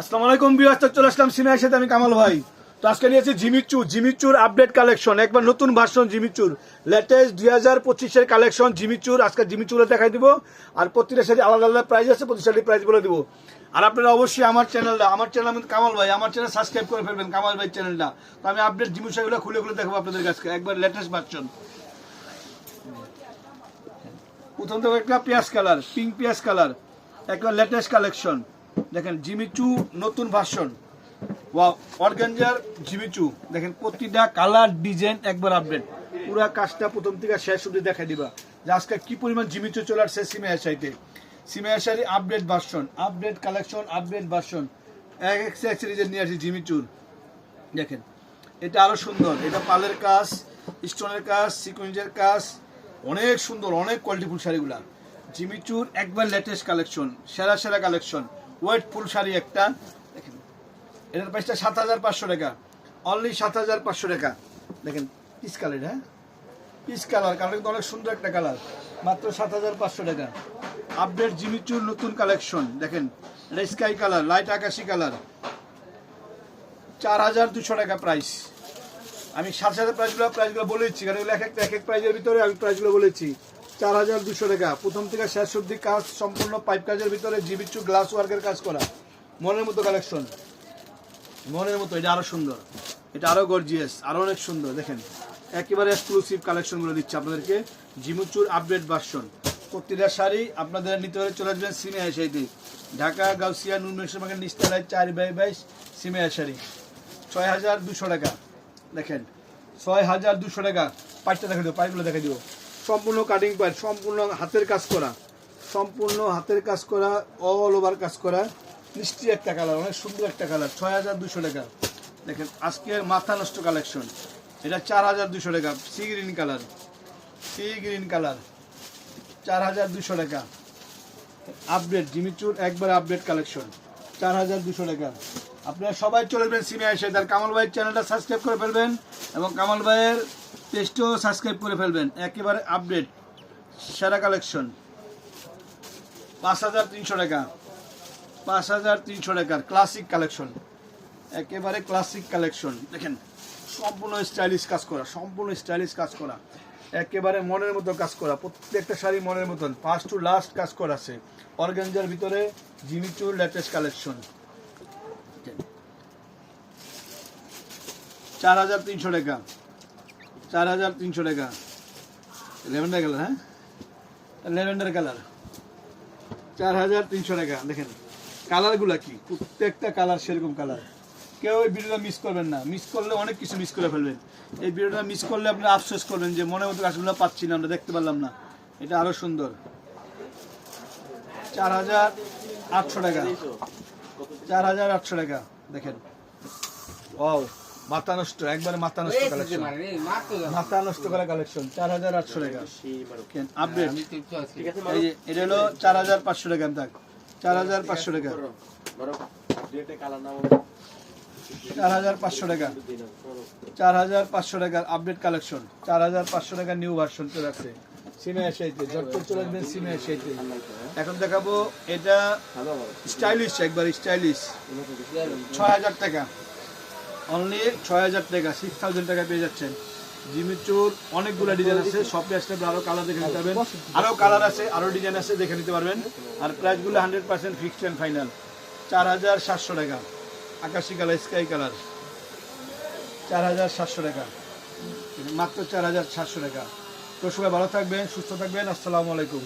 আসসালামু আলাইকুম বিয়াস চলে আসলাম সিনেমার সাথে আমি কামাল ভাই। তো আজকে নিয়েছি জিমিচু জিমিচুর আপডেট কালেকশন একবার নতুন ভার্সন জিমিচুর লেটেস্ট দুই হাজার পঁচিশের কালেকশন জিমিচুর আজকে জিমিচুরে দেখাই দিব। আর প্রতিটা শাড়ি আলাদা আলাদা প্রাইস আছে প্রতি শাড়ির প্রাইস বলে দিব। আর আপনারা অবশ্যই আমার চ্যানেলটা আমার চ্যানেল আমি কামাল ভাই, আমার চ্যানেল সাবস্ক্রাইব করে ফেলবেন কামাল ভাই চ্যানেলটা তো আমি আপডেট জিমিচু শাড়িগুলো খুলে খুলে দেখাবো আপনাদের কাছে, একবার লেটেস্ট ভার্সন প্রথম তো একটা পেঁয়াজ কালার পিঙ্ক পেঁয়াজ কালার একটা লেটেস্ট কালেকশন দেখেন জিমিচু নতুন ভার্সন ওয়াও, অর্গানজার জিমিচু। দেখেন প্রতিটা কালার ডিজাইন একবার আপডেট পুরা কাজটা প্রথম থেকে শেষ অব্দি দেখা দিবা। যে আজকে কি পরিমাণ জিমিচু চলে আসছে সিমেয়া সাইতে সিমেয়া sari update version update collection update version এক এক সিরিজের নিয়ে আসি জিমিচুর। দেখেন, এটা আরও সুন্দর। এটা পালের কাজ, স্টোনের কাজ সিকুয়েন্সের কাজ। অনেক সুন্দর, অনেক কোয়ালিটিফুল শাড়িগুলা। জিমিচুর একবার লেটেস্ট কালেকশন সেরা সেরা কালেকশন ওয়েট ফুল শাড়ি একটা। দেখেন, এটার প্রাইসটা সাত হাজার পাঁচশো টাকা। অনলি সাত হাজার পাঁচশো টাকা। দেখেন পিস কালার হ্যাঁ? পিস কালার কালার কিন্তু অনেক সুন্দর একটা কালার মাত্র সাত হাজার পাঁচশো টাকা। আপডেট জিমিচুর নতুন কালেকশন দেখেন, এটা স্কাই কালার লাইট আকাশি কালার চার হাজার দুশো টাকা প্রাইস আমি সাত হাজার প্রাইসগুলো প্রাইসগুলো বলেছি কারণ এক এক এক প্রাইজের ভিতরে আমি প্রাইসগুলো বলেছি চার হাজার দুশো টাকা। প্রথম থেকে শেষ অব্দি কাজ সম্পূর্ণ পাইপ কাজের ভিতরে জিবিচু গ্লাস ওয়ার্কের কাজ করা। মনের মতো কালেকশন মনের মতো, এটা আরও সুন্দর। এটা আরও গর্জিয়াস আরও অনেক সুন্দর, দেখেন। একেবারে এক্সক্লুসিভ কালেকশনগুলো দিচ্ছে আপনাদেরকে। জিমুচুর আপডেট ভার্সন প্রতিটা শাড়ি আপনাদের নিতে হলে চলে আসবেন সিমিয়া শাড়িতে ঢাকা, গাউসিয়া নুন মেশমার্কেট নিচতলায় চার বাই বাইশ সিমিয়া শাড়ি। ছয় হাজার দুশো টাকা। দেখেন, ছয় হাজার দুশো টাকা। পাইপটা দেখা দিও, পাইপগুলো দেখা দিও। সম্পূর্ণ কাটিং পাইপ সম্পূর্ণ হাতের কাজ করা, সম্পূর্ণ হাতের কাজ করা অল ওভার কাজ করা। মিষ্টি একটা কালার অনেক সুন্দর একটা কালার ছয় হাজার দুশো টাকা। দেখেন, আজকের মাথা নষ্ট কালেকশন এটা চার হাজার দুশো টাকা sea green colour sea green colour চার হাজার দুশো টাকা। আপডেট জিমিচুর একবার আপডেট কালেকশন চার হাজার দুশো টাকা। আপনারা সবাই চলে যাবেন সিমে এসে, তার কামাল ভাইয়ের চ্যানেলটা সাবস্ক্রাইব করে ফেলবেন এবং কামাল ভাইয়ের পেজটাও সাবস্ক্রাইব করে ফেলবেন। একেবারে আপডেট সেরা কালেকশন পাঁচ হাজার তিনশো টাকা। পাঁচ হাজার তিনশো টাকার ক্লাসিক কালেকশন একেবারে ক্লাসিক কালেকশন দেখেন, সম্পূর্ণ স্টাইলিশ কাজ করা, সম্পূর্ণ স্টাইলিশ কাজ করা। একেবারে মনের মতো কাজ করা, প্রত্যেকটা শাড়ি মনের মতন। ফার্স্ট টু লাস্ট কাজ করা আছে। অর্গানজার ভিতরে জিমিচুর লেটেস্ট কালেকশন চার হাজার তিনশো টাকা। চার হাজার তিনশো টাকা। লেভেন্ডার কালার হ্যাঁ? Lavender colour. চার হাজার তিনশো টাকা, দেখেন। কালারগুলা কি? প্রত্যেকটা কালার সেরকম কালার। কেউ এই ভিডিওটা মিস করবেন না। মিস করলে অনেক কিছু মিস করে ফেলবেন। এই ভিডিওটা মিস করলে আপনি আফসোস করবেন যে মনে মতো কাজগুলো পাচ্ছি না, আমরা দেখতে পারলাম না। এটা আরও সুন্দর। চার হাজার আটশো টাকা। চার হাজার আটশো টাকা, দেখেন। ও মাথা নষ্ট একবারে মাথা নষ্ট কালেকশন মাথা নষ্ট করা কালেকশন চার হাজার আটশো টাকা। আপডেট। এটা হলো চার হাজার পাঁচশো টাকা দেখ। চার হাজার পাঁচশো টাকা। চার হাজার পাঁচশো টাকা। চার হাজার পাঁচশো টাকার আপডেট কালেকশন চার হাজার পাঁচশো টাকার নিউ ভার্সন চলে আসছে। সিমে এসাইতে ঝটপট চলে আসবেন সিমে এসাইতে এখন দেখাবো এটা স্টাইলিশ একবার স্টাইলিশ ছয় হাজার টাকা। অনলি ছয় হাজার টাকা সিক্স থাউজেন্ড টাকা পেয়ে যাচ্ছেন। জিমিচুর অনেকগুলো ডিজাইন আছে শপে আসলে আরও কালার দেখে নিতে পারবেন। আরও কালার আছে, আরও ডিজাইন আছে, দেখে নিতে পারবেন। আর প্রাইসগুলো hundred percent fixed and final চার হাজার সাতশো টাকা। আকাশি কালার স্কাই কালার চার হাজার সাতশো টাকা। মাত্র চার হাজার সাতশো টাকা। তো সবাই ভালো থাকবেন, সুস্থ থাকবেন। আসসালামু আলাইকুম।